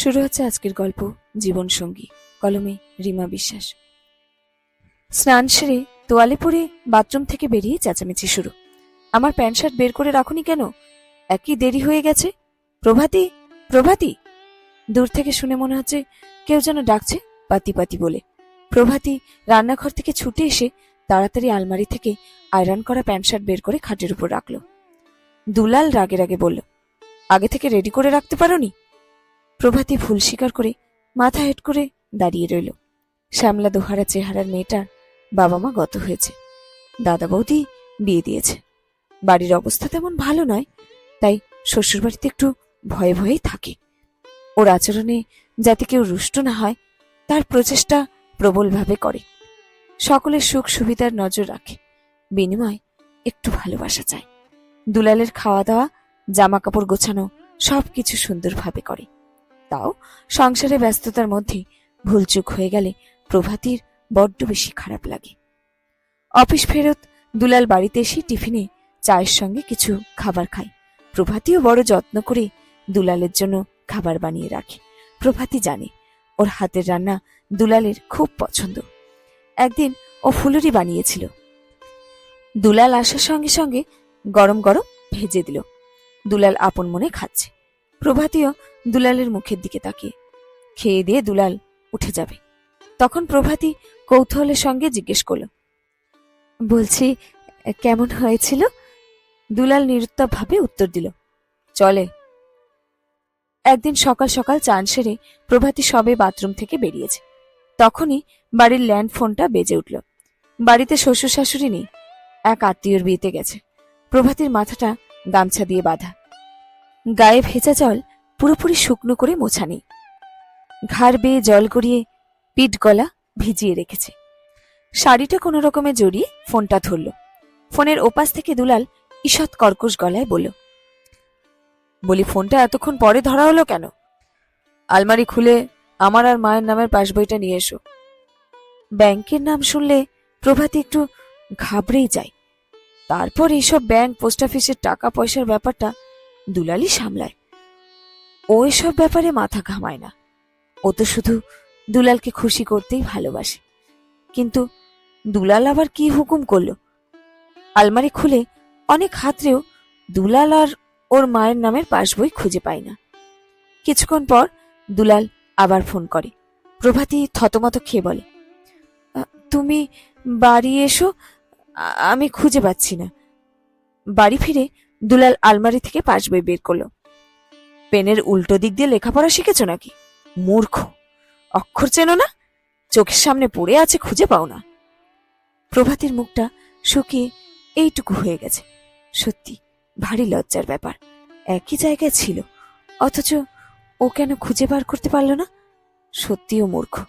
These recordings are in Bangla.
শুরু হচ্ছে আজকের গল্প, জীবন সঙ্গী। কলমে রিমা বিশ্বাস। স্নান সেরে তোয়ালে পরে বাথরুম থেকে বেরিয়ে চেঁচামেচি শুরু। আমার প্যান্ট শার্ট বের করে রাখুনি কেন? একই দেরি হয়ে গেছে? প্রভাতী প্রভাতী! দূর থেকে শুনে মনে হচ্ছে কেউ যেন ডাকছে পাতি পাতি বলে। প্রভাতী রান্নাঘর থেকে ছুটে এসে তাড়াতাড়ি আলমারি থেকে আয়রন করা প্যান্ট শার্ট বের করে খাটের উপর রাখল। দুলাল রাগে রাগে বলল, আগে থেকে রেডি করে রাখতে পারোনি? প্রভাতী ভুল স্বীকার করে মাথা হেট করে দাঁড়িয়ে রইল। শ্যামলা দোহারা চেহারার মেয়েটার বাবা মা গত হয়েছে। দাদা বৌদি বিয়ে দিয়েছে। বাড়ির অবস্থা তেমন ভালো নয়, তাই শ্বশুরবাড়িতে একটু ভয়ে ভয়েই থাকে। ওর আচরণে যাতে কেউ রুষ্ট না হয়, তার প্রচেষ্টা প্রবলভাবে করে। সকলের সুখ সুবিধার নজর রাখে। বিনিময় একটু ভালোবাসা চায়। দুলালের খাওয়া দাওয়া জামা কাপড় গোছানো সবকিছু সুন্দরভাবে করে। তাও সংসারে ব্যস্ততার মধ্যে ভুলচুক হয়ে গেলে প্রভাতীর বড্ড বেশি খারাপ লাগে। অফিস ফেরত দুলাল বাড়িতে এসে টিফিনে চায়ের সঙ্গে কিছু খাবার খায়। প্রভাতীও বড় যত্ন করে দুলালের জন্য খাবার বানিয়ে রাখে। প্রভাতী জানে, ওর হাতের রান্না দুলালের খুব পছন্দ। একদিন ও ফুলুরি বানিয়েছিল। দুলাল আসার সঙ্গে সঙ্গে গরম গরম ভেজে দিল। দুলাল আপন মনে খাচ্ছে। প্রভাতীও দুলালের মুখের দিকে তাকিয়ে। খেয়ে দিয়ে দুলাল উঠে যাবে। তখন প্রভাতী কৌতূহলের সঙ্গে জিজ্ঞেস করল, বলছি, কেমন হয়েছিল? দুলাল নিরুত্তর ভাবে উত্তর দিল, চলে। একদিন সকাল সকাল চান সেরে প্রভাতী সবে বাথরুম থেকে বেরিয়েছে। তখনই বাড়ির ল্যান্ড ফোনটা বেজে উঠল। বাড়িতে শ্বশুর শাশুড়ি নেই, এক আত্মীয়র বিয়েতে গেছে। প্রভাতীর মাথাটা গামছা দিয়ে বাঁধা। গায়ে ভেজা জল পুরোপুরি শুকনো করে মোছা নেই। ঘাড় বেয়ে জল গড়িয়ে পিঠ গলা ভিজিয়ে রেখেছে। শাড়িটা কোনো রকমে জড়িয়ে ফোনটা ধরল। ফোনের ওপাশ থেকে দুলাল ঈষৎ কর্কশ গলায় বলল, বলি, ফোনটা এতক্ষণ পরে ধরা হলো কেন? আলমারি খুলে আমার আর মায়ের নামের পাসবইটা নিয়ে এসো। ব্যাংকের নাম শুনলে প্রভাতী একটু ঘাবড়েই যায়। তারপর এইসব ব্যাংক, পোস্ট অফিসের টাকা পয়সার ব্যাপারটা দুলালই সামলায়। ও এসব ব্যাপারে মাথা ঘামায় না। ও তো শুধু দুলালকে খুশি করতেই ভালোবাসে। কিন্তু দুলাল আবার কি হুকুম করল? আলমারি খুলে অনেক হাতরেও দুলাল আর ওর মায়ের নামের পাসবই খুঁজে পায় না। কিছুক্ষণ পর দুলাল আবার ফোন করে। প্রভাতী থতমত খেয়ে বলে তুমি বাড়ি এসো আমি খুঁজে পাচ্ছি না। বাড়ি ফিরে দুলাল আলমারি থেকে পাসবই বের করল। পেনের উল্টো দিক দিয়ে লেখাপড়া শিখেছো নাকি? মূর্খ। অক্ষর চেনো না? চোখের সামনে পড়ে আছে, খুঁজে পাও না। প্রভাতীর মুখটা শুকিয়ে এইটুকু হয়ে গেছে। সত্যি, ভারী লজ্জার ব্যাপার। একই জায়গায় ছিল। অথচ ও কেন খুঁজে বার করতে পারল না? সত্যিও মূর্খ।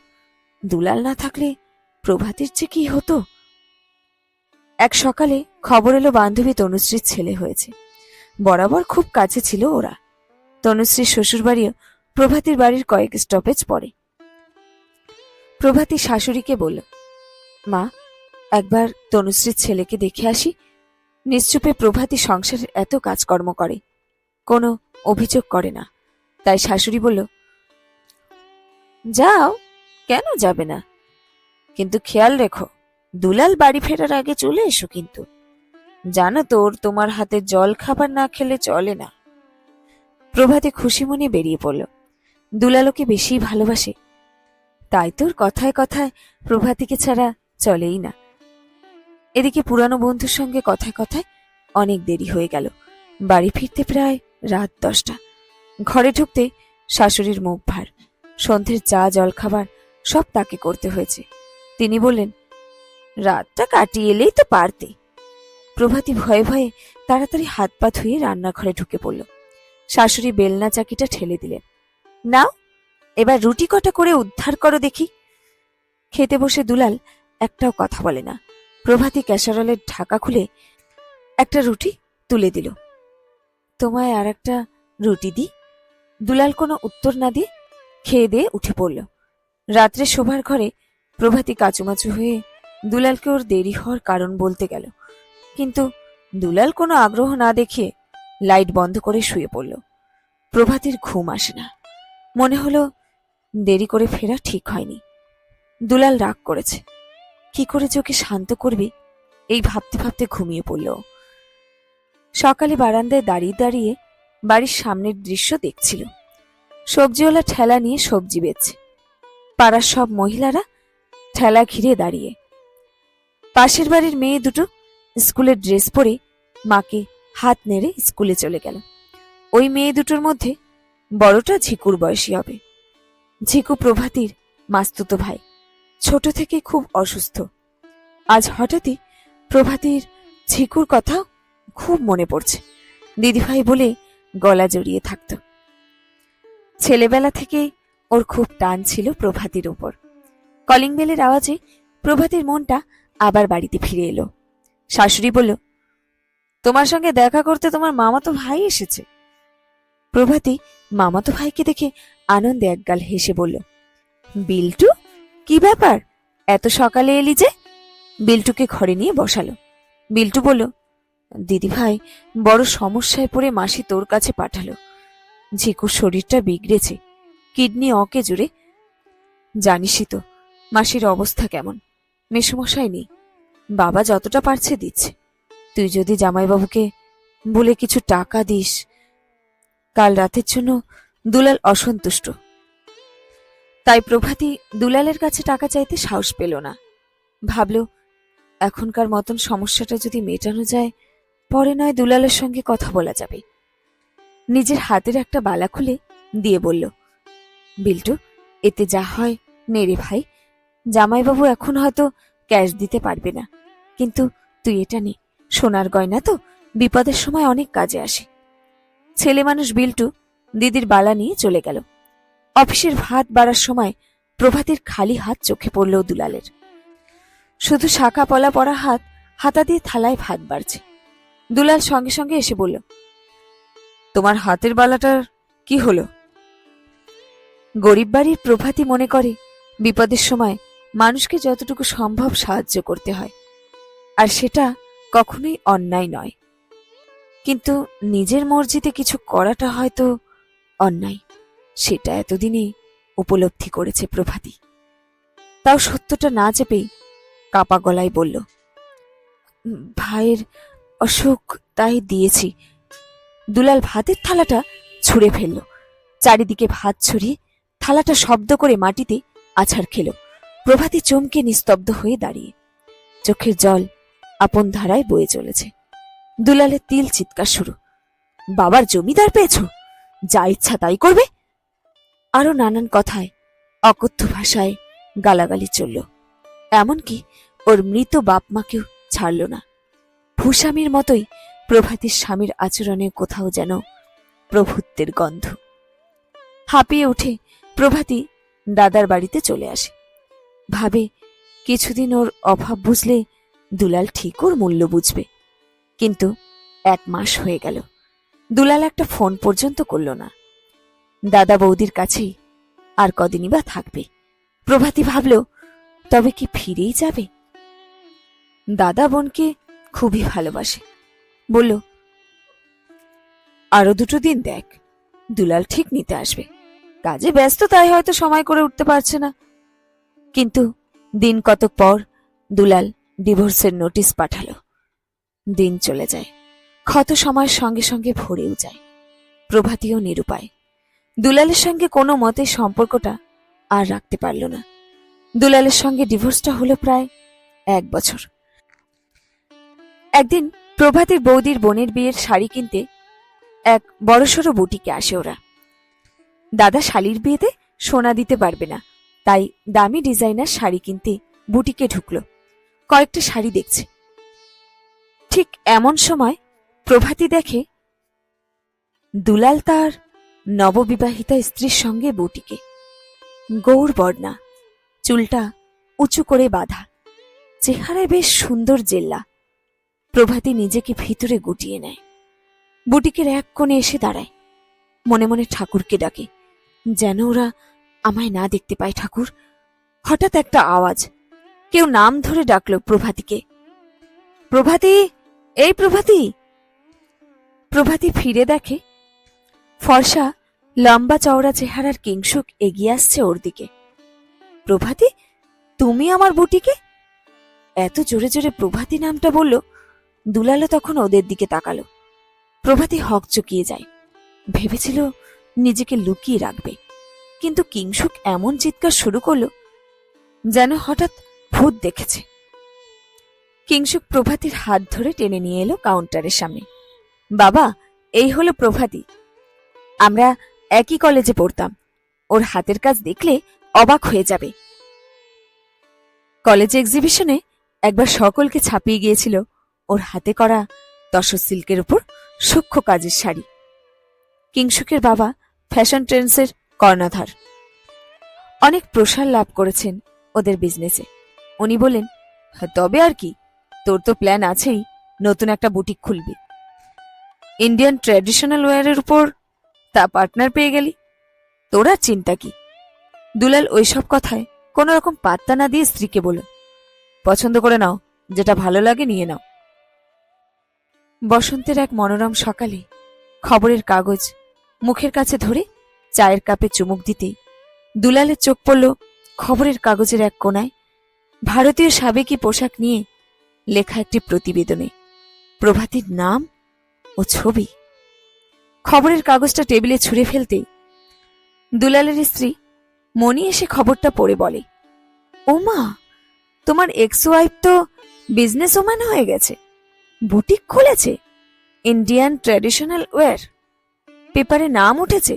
দুলাল না থাকলে প্রভাতীর যে কি হতো? এক সকালে খবর এলো বান্ধবী তনুশ্রীর ছেলে হয়েছে। বরাবর খুব কাছে ছিল ওরা। তনুশ্রীর শ্বশুরবাড়িও প্রভাতীর বাড়ির কয়েক স্টপেজ পড়ে। প্রভাতী শাশুড়িকে বলল, মা, একবার তনুশ্রীর ছেলেকে দেখে আসি। নিশ্চুপে প্রভাতী সংসারের এত কাজকর্ম করে, কোনো অভিযোগ করে না। তাই শাশুড়ি বলল, যাও, কেন যাবে না? কিন্তু খেয়াল রেখো, দুলাল বাড়ি ফেরার আগে চলে এসো কিন্তু। জানো তো ওর তোমার হাতে জল খাবার না খেলে চলে না। প্রভাতে খুশি মনে বেরিয়ে পড়ল। দুলালোকে বেশি ভালোবাসে। তাই তোর কথায় কথায় প্রভাতিকে ছাড়া চলেই না। এদিকে পুরানো বন্ধুর সঙ্গে কথায় কথায় অনেক দেরি হয়ে গেল। বাড়ি ফিরতে প্রায় রাত দশটা। ঘরে ঢুকতে শাশুড়ির মুখ ভার। সন্ধ্যের চা জল খাবার সব তাকে করতে হয়েছে। তিনি বললেন, রাতটা কাটিয়ে এলেই তো পারতে। প্রভাতী ভয়ে ভয়ে তাড়াতাড়ি হাত পা ধুয়ে রান্নাঘরে ঢুকে পড়ল। শাশুড়ি বেলনা চাকিটা ঠেলে দিলেন। নাও, এবার রুটি কটা করে উদ্ধার করো দেখি। খেতে বসে দুলাল একটাও কথা বলে না। প্রভাতী ক্যাসারলের ঢাকা খুলে একটা রুটি তুলে দিল। তোমায় আর একটা রুটি দি? দুলাল কোনো উত্তর না দিয়ে খেয়ে দিয়ে উঠে পড়ল। রাত্রে শোভার ঘরে প্রভাতী কাচুমাচু হয়ে দুলালকে ওর দেরি হওয়ার কারণ বলতে গেল। কিন্তু দুলাল কোনো আগ্রহ না দেখিয়ে লাইট বন্ধ করে শুয়ে পড়ল। প্রভাতীর ঘুম আসে না। মনে হলো দেরি করে ফেরা ঠিক হয়নি। দুলাল রাগ করেছে। কি করে ওকে শান্ত করবে, এই ভাবতে ভাবতে ঘুমিয়ে পড়ল। সকালে বারান্দায় দাঁড়িয়ে দাঁড়িয়ে বাড়ির সামনের দৃশ্য দেখছিল। সবজিওয়ালা ঠেলা নিয়ে সবজি বেচছে। পাড়ার সব মহিলারা ঠেলা ঘিরে দাঁড়িয়ে। পাশের বাড়ির মেয়ে দুটো স্কুলের ড্রেস পরে মাকে হাত নেড়ে স্কুলে চলে গেল। ওই মেয়ে দুটোর মধ্যে বড়টা ঝিকুর বয়সী হবে। ঝিকু প্রভাতির মাস্তুতো ভাই, ছোট থেকে খুব অসুস্থ। আজ হঠাৎই প্রভাতির ঝিকুর কথা খুব মনে পড়ছে। দিদিভাই বলে গলা জড়িয়ে থাকত। ছেলেবেলা থেকেই ওর খুব টান ছিল প্রভাতির উপর। কলিং বেলের আওয়াজে প্রভাতির মনটা আবার বাড়িতে ফিরে এলো। শাশুড়ি বলল তোমার সঙ্গে দেখা করতে তোমার মামাতো ভাই এসেছে। প্রভাতী, মামাতো ভাইকে দেখে আনন্দে একগাল হেসে বলল, বিল্টু, কি ব্যাপার? এত সকালে এলি যে? বিল্টুকে ঘরে নিয়ে বসালো। বিল্টু বলল, দিদি ভাই, বড় সমস্যায় পড়ে মাসি তোর কাছে পাঠালো। ঝিকুর শরীরটা বিগড়েছে, কিডনি অকে জুড়ে। জানিসই তো, মাসির অবস্থা কেমন। মেসমশাই নেই, বাবা যতটা পারছে দিচ্ছে। তুই যদি জামাইবাবুকে বলে কিছু টাকা দিস, কাল রাতের জন্য দুলাল অসন্তুষ্ট। তাই প্রভাতী দুলালের কাছে টাকা চাইতে সাহস পেল না। ভাবল, এখনকার মতন সমস্যাটা যদি মেটানো যায়, পরে নয় দুলালের সঙ্গে কথা বলা যাবে। নিজের হাতের একটা বালা খুলে দিয়ে বলল, বিল্টু, এতে যা হয় নেড়ে ভাই। জামাইবাবু এখন হয়তো ক্যাশ দিতে পারবে না, কিন্তু তুই এটা নে। সোনার গয়না তো বিপদের সময় অনেক কাজে আসে। ছেলে মানুষ বিল্টু দিদির বালা নিয়ে চলে গেল। অফিসের ভাত বাড়ার সময় প্রভাতের খালি হাত চোখে পড়ল দুলালের। শুধু শাখা পলা পড়া হাত, হাতা দিয়ে থালায় ভাত বাড়ছে। দুলাল সঙ্গে সঙ্গে এসে বলল, তোমার হাতের বালাটার কি হলো? গরিব বাড়ির প্রভাতী মনে করে, বিপদের সময় মানুষকে যতটুকু সম্ভব সাহায্য করতে হয়। আর সেটা কখনোই অন্যায় নয়। কিন্তু নিজের মর্জিতে কিছু করাটা হয়তো অন্যায়, সেটা এতদিনে উপলব্ধি করেছে প্রভাতী। তাও সত্যটা না চেপেই কাপা গলায় বলল ভাইয়ের অসুখ তাই দিয়েছি। দুলাল ভাতের থালাটা ছুঁড়ে ফেলল, চারিদিকে ভাত ছড়িয়ে থালাটা শব্দ করে মাটিতে আছাড় খেল। প্রভাতী চমকে নিস্তব্ধ হয়ে দাঁড়িয়ে, চোখের জল আপন ধারায় বয়ে চলেছে। দুলালের তিল চিৎকার শুরু। বাবার জমিদার পেয়েছ? যা ইচ্ছা তাই করবে। আরও নানান কথায়, অকথ্য ভাষায় গালাগালি চলল। এমনকি ওর মৃত বাপ মাকেও ছাড়ল না। ভূস্বামীর মতোই প্রভাতীর স্বামীর আচরণে কোথাও যেন প্রভুত্বের গন্ধ। হাঁপিয়ে উঠে প্রভাতী দাদার বাড়িতে চলে আসে। ভাবে কিছুদিন ওর অভাব বুঝলে দুলাল ঠিক ওর মূল্য বুঝবে। কিন্তু এক মাস হয়ে গেল। দুলাল একটা ফোন পর্যন্ত করল না। দাদা বৌদির কাছেই আর কদিনই বা থাকবে। প্রভাতী ভাবল, তবে কি ফিরেই যাবে? দাদা বোনকে খুবই ভালোবাসে। বলল, আরও দুটো দিন দেখ, দুলাল ঠিক নিতে আসবে। কাজে ব্যস্ত, তাই হয়তো সময় করে উঠতে পারছে না। কিন্তু দিন কতক পর দুলাল ডিভোর্সের নোটিশ পাঠালো। দিন চলে যায়। ক্ষত সময়ের সঙ্গে সঙ্গে ভরেও যায়। প্রভাতীয় নিরুপায়। দুলালের সঙ্গে কোনো মতে সম্পর্কটা আর রাখতে পারল না। দুলালের সঙ্গে ডিভোর্সটা হলো প্রায় এক বছর। একদিন প্রভাতীর বৌদির বোনের বিয়ের শাড়ি কিনতে এক বড়সড় বুটিকে আসে ওরা। দাদা শালির বিয়েতে সোনা দিতে পারবে না, তাই দামি ডিজাইনার শাড়ি কিনতে বুটিকে ঢুকলো। কয়েকটা শাড়ি দেখছে। ঠিক এমন সময় প্রভাতী দেখে দুলাল তার নববিবাহিতা স্ত্রীর সঙ্গে বুটিকে গৌর বর্ণা, চুলটা উঁচু করে বাঁধা, চেহারায় বেশ সুন্দর জেল্লা। প্রভাতী নিজেকে ভিতরে গুটিয়ে নেয়। বুটিকের এক কোণে এসে দাঁড়ায়। মনে মনে ঠাকুরকে ডাকে, যেন ওরা আমায় না দেখতে পায় ঠাকুর। হঠাৎ একটা আওয়াজ কেউ নাম ধরে ডাকলো প্রভাতীকে। প্রভাতী, এই প্রভাতী। প্রভাতী ফিরে দেখে, ফর্সা লম্বা চওড়া চেহারার কিংসুক এগিয়ে আসছে ওর দিকে। প্রভাতী, তুমি আমার বুটিকে? এত জোরে জোরে প্রভাতী নামটা বলল দুলালো তখন ওদের দিকে তাকালো। প্রভাতী হক চুকিয়ে যায়। ভেবেছিল নিজেকে লুকিয়ে রাখবে। কিন্তু কিংসুক এমন চিৎকার শুরু করল, যেন হঠাৎ ভূত দেখেছে। কিংসুক প্রভাতীর হাত ধরে টেনে নিয়ে এলো কাউন্টারের সামনে। বাবা, এই হলো প্রভাতী। আমরা একই কলেজে পড়তাম। ওর হাতের কাজ দেখলে অবাক হয়ে যাবে। কলেজ এক্সিবিশনে একবার সকলকে ছাপিয়ে গিয়েছিল ওর হাতে করা তসর সিল্কের উপর সূক্ষ্ম কাজের শাড়ি। কিংসুকের বাবা ফ্যাশন ট্রেন্ডসের কর্ণধার। অনেক প্রসার লাভ করেছেন ওদের বিজনেসে উনি বলেন, তবে আর কি, তোর তো প্ল্যান আছেই, নতুন একটা বুটিক খুলবি। ইন্ডিয়ান ট্র্যাডিশনাল ওয়্যারের উপর তা পার্টনার পেয়ে গেলি। তোর আর চিন্তা কি? দুলাল ওইসব কথায় কোনো রকম পাত্তা না দিয়ে স্ত্রীকে বলে পছন্দ করে নাও, যেটা ভালো লাগে নিয়ে নাও। বসন্তের এক মনোরম সকালে খবরের কাগজ মুখের কাছে ধরে চায়ের কাপে চুমুক দিতেই দুলালের চোখ পড়ল খবরের কাগজের এক কোনায় ভারতীয় সাবেকি পোশাক নিয়ে লেখা একটি প্রতিবেদনে প্রভাতীর নাম ও ছবি। খবরের কাগজটা টেবিলে ছুঁড়ে ফেলতেই দুলালের স্ত্রী মনি এসে খবরটা পড়ে বলে, ওমা, তোমার এক্স ওয়াইফ তো বিজনেস ওম্যান হয়ে গেছে। বুটিক খুলেছে ইন্ডিয়ান ট্র্যাডিশনাল ওয়্যার পেপারে নাম উঠেছে,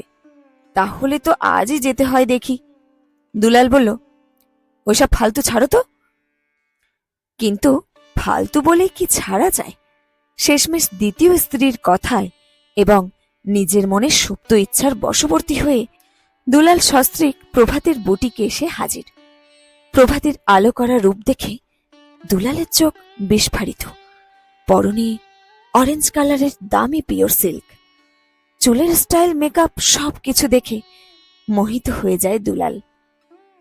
তাহলে তো আজই যেতে হয় দেখি। দুলাল বলল ওইসব ফালতু ছাড়ো তো। কিন্তু ফালতু বলে কি ছাড়া যায়? শেষমেশ দ্বিতীয় স্ত্রীর কথায় এবং নিজের মনে সুপ্ত ইচ্ছার বশবর্তী হয়ে দুলাল সস্ত্রীক প্রভাতের বুটিকে এসে হাজির। প্রভাতের আলো করা রূপ দেখে দুলালের চোখ বিস্ফারিত। পরনে অরেঞ্জ কালারের দামি পিওর সিল্ক। চুলের স্টাইল মেকআপ সব কিছু দেখে মোহিত হয়ে যায় দুলাল।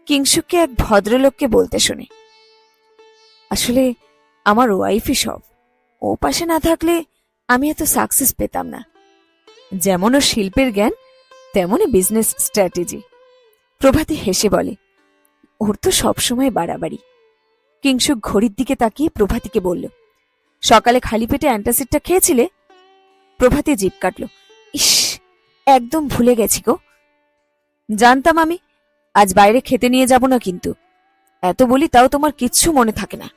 কিংসুককে এক ভদ্রলোককে বলতে শুনে। আসলে আমার ওয়াইফই সব। ও পাশে না থাকলে আমি এত সাকসেস পেতাম না। যেমন ও শিল্পের জ্ঞান, তেমনই বিজনেস স্ট্র্যাটেজি প্রভাতী হেসে বলে, ওর তো সবসময় বাড়াবাড়ি। কিংসুক ঘড়ির দিকে তাকিয়ে প্রভাতীকে বলল, সকালে খালি পেটে অ্যান্টাসিডটা খেয়েছিলে? প্রভাতী জিপ কাটল, ইস, একদম ভুলে গেছি গো। জানতাম আমি, আজ বাইরে খেতে নিয়ে যাব না কিন্তু। এত বলি তাও তোমার কিচ্ছু মনে থাকে না।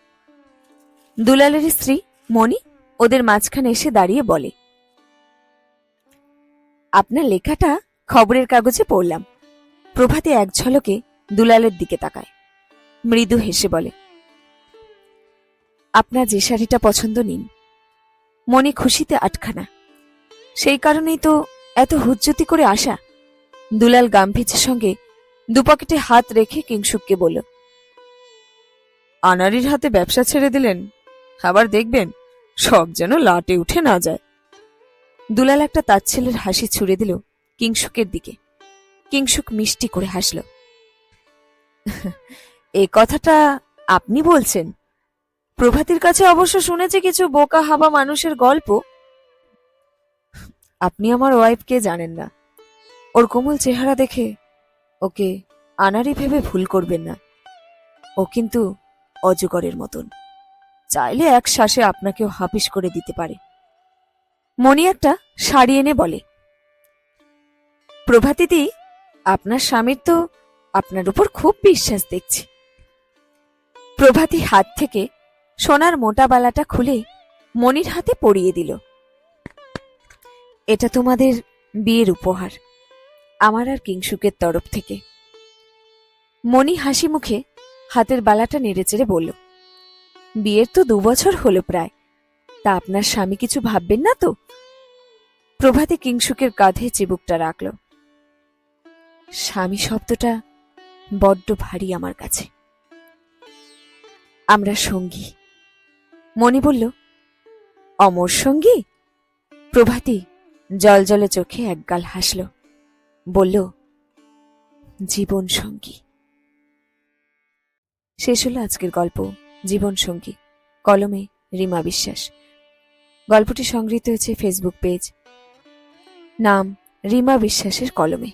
দুলালের স্ত্রী মণি ওদের মাঝখানে এসে দাঁড়িয়ে বলে, আপনার লেখাটা খবরের কাগজে পড়লাম। প্রভাতে এক ঝলকে দুলালের দিকে তাকায়। মৃদু হেসে বলে, আপনার যে শাড়িটা পছন্দ নিন। মনে খুশিতে আটখানা। সেই কারণেই তো এত হুজ্জতি করে আসা। দুলাল গাম্ভীর্যের সঙ্গে দুপকেটে হাত রেখে কিংসুককে বলল, আনারির হাতে ব্যবসা ছেড়ে দিলেন? আবার দেখবেন, সব যেন লাটে উঠে না যায়। দুলাল একটা তাচ্ছেলের হাসি ছুড়ে দিল কিংসুকের দিকে। কিংসুক মিষ্টি করে হাসল। এ কথাটা আপনি বলছেন? প্রভাতির কাছে অবশ্য শুনেছি কিছু বোকা হাবা মানুষের গল্প। আপনি আমার ওয়াইফকে জানেন না। ওর কোমল চেহারা দেখে ওকে আনারি ভেবে ভুল করবেন না। ও কিন্তু অজগরের মতন। চাইলে এক শ্বাসে আপনাকেও হাপিস করে দিতে পারে। মণি একটা শাড়ি এনে বলে প্রভাতিদি আপনার স্বামীর তো আপনার উপর খুব বিশ্বাস দেখছি। প্রভাতী হাত থেকে সোনার মোটা বালাটা খুলে মনির হাতে পরিয়ে দিল। এটা তোমাদের বিয়ের উপহার, আমার আর কিংসুকের তরফ থেকে। মনি হাসি মুখে হাতের বালাটা নেড়েচেড়ে বলল বিয়ের তো দু বছর হলো প্রায়। তা আপনার স্বামী কিছু ভাববেন না তো? প্রভাতে কিংসুকের কাঁধে চিবুকটা রাখল। স্বামী শব্দটা বড্ড ভারী আমার কাছে। আমরা সঙ্গী। মনি বলল, অমর সঙ্গী? প্রভাতী জল জলে চোখে একগাল হাসল। বলল, জীবন সঙ্গী। শেষ হলো আজকের গল্প। জীবন সঙ্গী কলমে রিমা বিশ্বাস। গল্পটি সংগৃহীত হয়েছে ফেসবুক পেজ। নাম রিমা বিশ্বাসের কলমে।